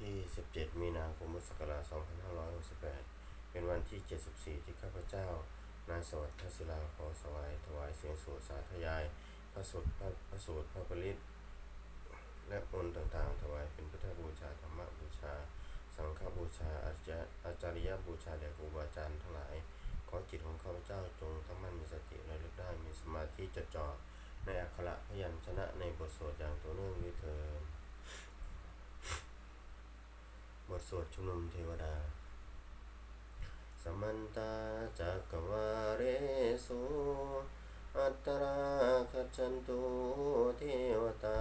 ที่ 17 มีนาคมพุทธศักราช 2568 เป็นวันที่ 74 ที่ข้าพเจ้า นายสวัสดิ์ทศิลาขอสวายถวายเสียงสวดสาธยาย พระสุดพระพระสูตรพระปริตและมนต์ต่างๆ ถวายเป็นพุทธบูชาธรรมบูชา สังฆบูชาอาจารอาจาริยบูชาแด่ครูบาอาจารย์ทั้งหลาย ขอจิตของข้าพเจ้าจงตั้งมั่นมีสติระลึกได้มีสมาธิจดจ่อในอักขระพยัญชนะในบทสวดอย่างตัวเนื่องด้วยเถิด บทส วดชุมนุมเทวดา สมันตาจักวาเรสุอัตตราคัจฉันตุเทวตา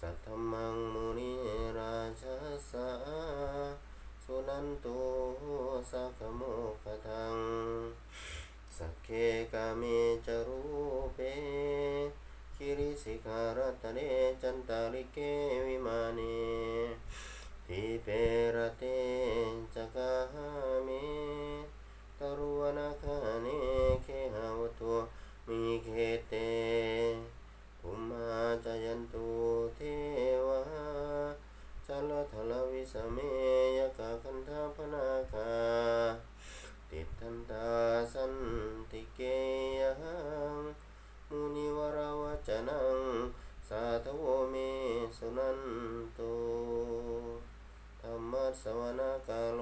สัทธมังมุนิราชาสาสุนันตุสักโมคทังสักเคกาเมจรูเปคิริสิการตเนจันตาริเกวิมาเน ทิเปรเตจักาเมตรุวนาคาเนเคหาวตุมิเคเตภุมมาจายันตุเทวะจัลทลวิสเมยกาคันธาพนาคาติทันตาสันติเกยังมุนิวราวจนังสาธโวเมสุนันโต รรมสวนาคาโล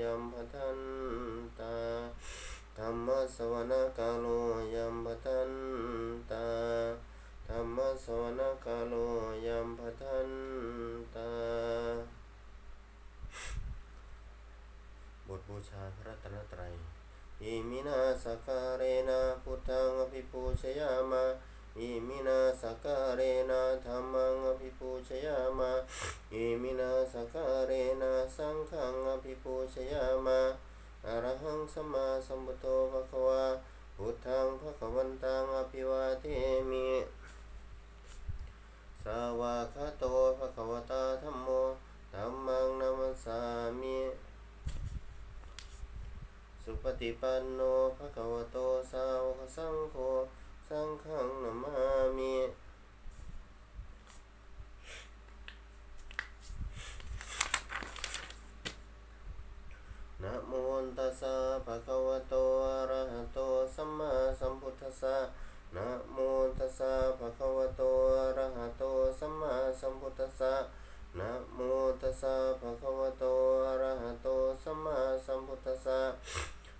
ยัมปทันตาธรรมสวนาคาโลยัมปทันตาธรรมสวนาคาโลยัมปทันตา บทบูชาพระรัตนตรัยอิมินาสการเรนะพุทธังอภิปูชยามา อิมินาสการเรนะธรรมังอภิปูชยามาอิมินาสการเรนะสังฆังอภิปูชยามาอระหังสัมมาสัมพุทโธภะคะวาพุทธังภะคะวันตังอภิวาเทมิสาวาคาโตภะคะวตาธัมโมธัมมังนัมสสามิสุปฏิปันโนภะคะวโตสาวกสังโฆ สังฆังนามามินะโมตัสสะภะคะวะโตอะระหะโตสัมมาสัมพุทธัสสะนะโมตัสสะภะคะวะโตอะระหะโตสัมมาสัมพุทธัสสะนะโมตัสสะภะคะวะโตอะระหะโตสัมมาสัมพุทธัสสะ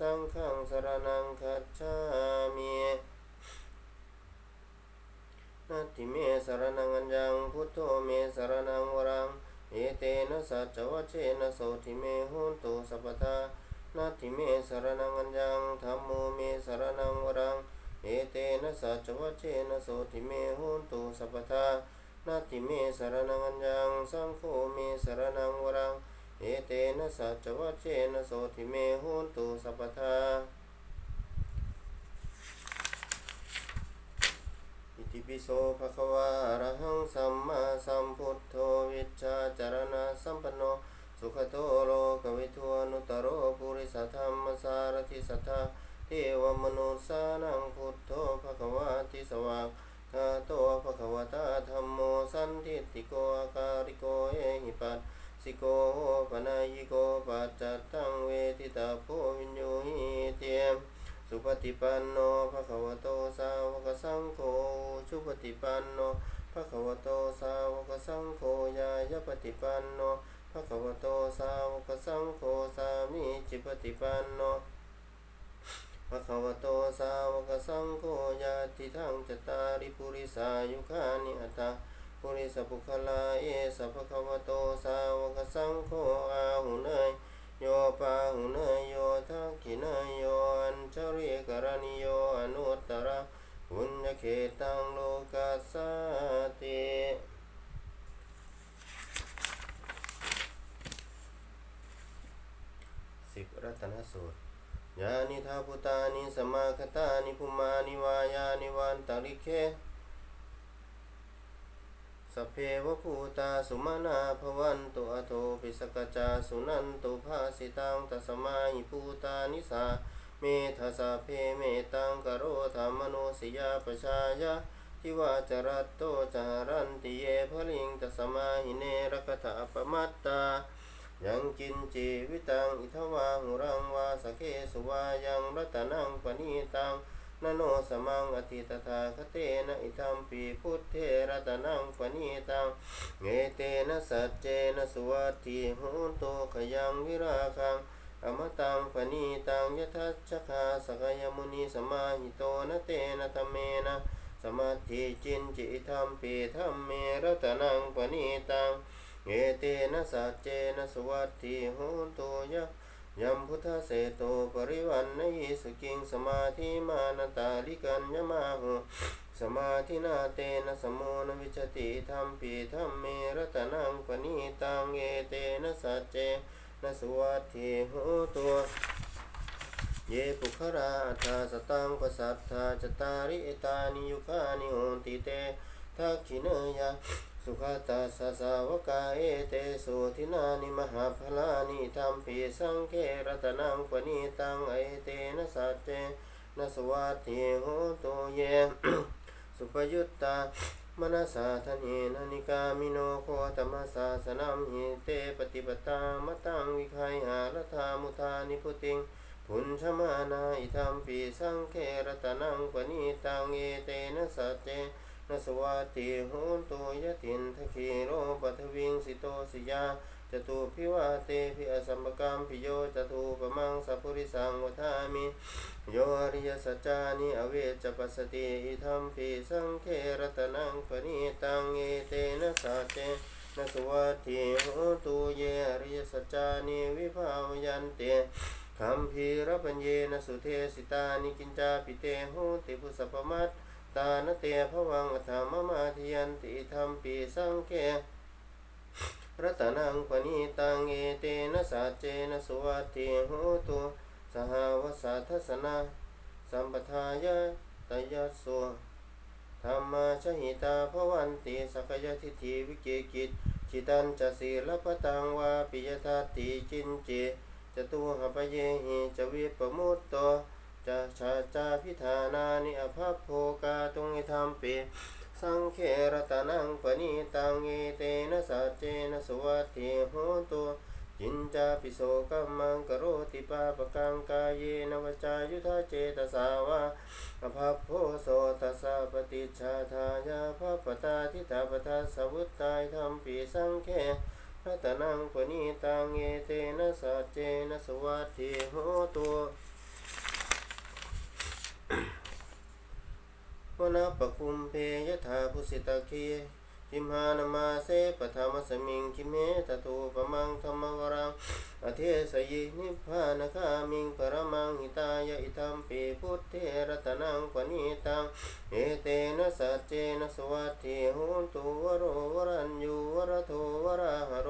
สังฆังสรณังคัจฉามินัตติเมสรณังอัญญังพุทโธเมสรณังวรัง เอเตนะสัจวัชเชนะโสติเมหุนตุสัพพทานัตติเมสรณังอัญญังธัมโมเมสรณังวรัง เอเตนะสัจวัชเชนะโสติเมหุนตุสัพพทานัตติเมสรณังอัญญังสังโฆเมสรณังวรัง เตนะสัจวัชเชนะโสติเมหุนตุสัพพทาอิติปิโสภะคะวะอะระหังสัมมาสัมพุทโธวิชชาจารณะสัมปันโนสุขโตโลกวิทูอนุตโรปุริสธรรมสารทิสัทธาเทวมนุสานังพุทโธภะคะวะติสวากขาโตภะคะวตาธัมโมสันทิติโกอาการิโกเอหิปัส สิโกปนายโกปัจจัตตังเวทิตาโพวิญโยหิเตียมสุปฏิปันโนภะคะวะโตสาวกสังโฆชุปฏิปันโนภะคะวะโตสาวกสังโฆยายปฏิปันโนภะคะวะโตสาวกสังโฆสามีจิปฏิปันโนภะคะวะโตสาวกสังโฆญาติทังจตาริปุริสายุคานิอัตตา ปุริสปุคลาเอสะภะคะวะโตสาวกสังโฆอาหุเนยโยปาหุเนยโยทักขินยโยอัญชริกรณิโยอนุตตระปุญญเขตังโลกัสสติสิบรัตนสูตรยานิทาพุตานิสมาคตานิภูมานิวายานิวันตาริเค สพเพวภูตาสุมาณาภวันตุอโทปิสกจาสุนันตุภาสิตังตัสมาหิภูตานิสาเมทัสสะเพเมตังกโรธรรมโนสิยาปชายะทิวาจรัตโตจารันติเยพลิงตัสมาหิเนรคถาปมัตตายังกินจีวิตังอิทวาหุรังวาสเคสุวายังรัตนังปณีตัง นโนสมังอธิตถาคเตนะอิทัมปีพุทเทรัตนังปณีตังเงเตนะสัจเจนะสุวัตถิหนโตขยังวิราคังอมตังปณีตังยทัชคาสกยมุนีสมาหิโตนะเตนะธรรมเมนะสมาธิจินจิธรรมปีธรรมเมรัตนังปณีตังเอเตนะสัจเจนะสวัตถิหนโตยะ ยัมพุทธเสโตปริวันนยิสกิงสมาธิมานตาลิกัญญมาหุสมาธินาเตนะสมโมนวิจติธรรมปีธรรมเมรตนังปณีตังเอเตนะสัจเจนะสวัตถิโหนโตเยปุคราอัฏฐาสตังปสัทธาจตาริเอตานิยุคานิโหติเตทักขิเนยะ สุขตาสสาวกาเอเตสุทินานิมหาพลานิธรรมปีสังเครัตนังปณีตังเอเตนะสัจเจนะสวัตถิโหตุเย สุปยุตตามนสาธเนนะนิกามิโนโคตมสาสนัมหิเตปฏิปตามตังวิคัยหารธามุทานิพุติงพุนชมานาอิธรรมปีสังเครตนังปณีตังเอเตนะสัจเจ นสวัตติโหตุยตินทคีโรปัทวิงสิโตสิยาจตุพิวาเตพิอสัมปกรรมพิโยจตุปมังสัพพุริสังวทามิโยอริยสัจจานิอเวจปัสสติอิธรรมปีสังเครตนังปณีตังเอเตนะสัจเจนสวัสทิโหตุเยอริยสัจจานิวิภาวยันเตคัมภีรปัญเยนสุเทสิตานิกินจาปิเตโหติพุสสปมัต ตานเตภวังอัฏฐามมาทิยันติธรรมปีสังเกรัตนังปณีตังเอเตนะสัจเจนะสวัสทิโหตุสหวสัทธสนาสัมปทายะตยัสโสธรรมาชหิตาภวันติสักยทิฏฐิวิเกกิจจิตันจะศีลปตังวาปิยทัตติจินเจจตุหปเยหิจะวิปมุตโต จะชาจาพิธานานิอภัพโภกาตุงิธรรมเปสังเครตนังปณีตังเอเตนะสัจเจนะสวัสติโหตุจินจาปิโสกัมมังกโรติปาปกังกายเยนวจายุทธาเจตสาวาอภัพโพโสตัสสะปฏิชาทายาภปตาทิตาปทัสวุตตายธรรมปีสังเครัตนังปณีตังเอเตนะสัจเจนะสวัสดิโหตุ นาปคุมเพยถาภุสิตาคีคิมหานามาเสปธรรมสมิงคิเมตตูปมังธรรมวรังอเทสยินิพพานคามิงปรมังหิตายอิทัมปีพุทเทรัตนังปณีตังเอเตนะสัจเจนะสวัสทิโหนตุวโรวรัญยูวรโทวราหโร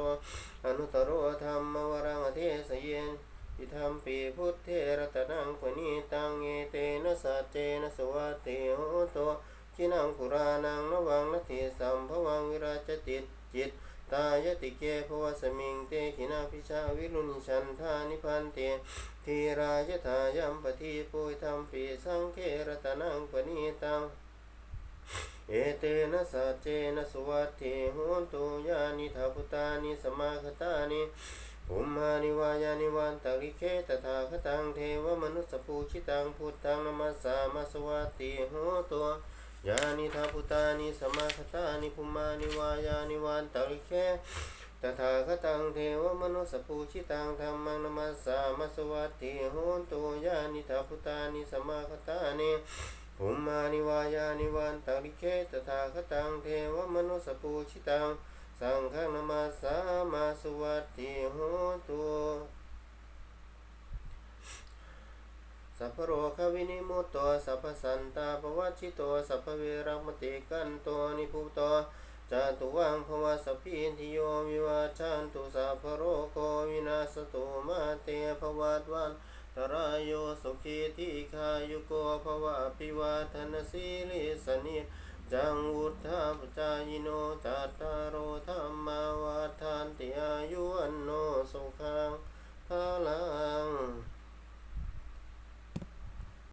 อนุตโรธรรมวรังอเทสเยน อิทัมปีพุทเทรัตนังปณีตังเอเตนะสัจเจนะสวัสทิโหตุขินังปุรานังนวังนัตถิสัมภวังวิราชติตจิตตายติเกภวสมิงเตขินาพิชาวิรุณิชันธานิพันเตทีรายทายัมปทีปุยธรรมปีสังเครตนังปณีตังเอเตนะสัจเจนะสวัตถิโหนตุยานิทาพุตานิสมาคตานิ ปุมมานิวายานิวันตาริเคตถาคตังเทวมนุสปูชิตังพุทธังนมัสสามาสวัตติโหตัวยานิทาพุตานิสมาคตานิภุมานิวายานิวันตาริเคตถาคตังเทวมนุสปูชิตังธรรมังนมัสสามาสวัตติโหนตุยานิทาพุตานิสมาคตานิภุมานิวายานิวันตาริเคตถาคตังเทวมนุสปูชิตัง สังฆนมัสสามาสวัตติโหตุสัพพโรควินิมุตโตสัพพสันตาปวัชิโตสัพพเวรมติกันโตนิพุโตจตุวังภวสพพินทิโยวิวาจันตุสัพพโรโควินาสตุมาเตภวัตวันตรายโยสุขีทีขายุโกภวะปิวาทนสีลิสนิ จังวุฒาปจายโนตัตตาโรธรรมาวาทานติอายุอันโนสุขังพลัง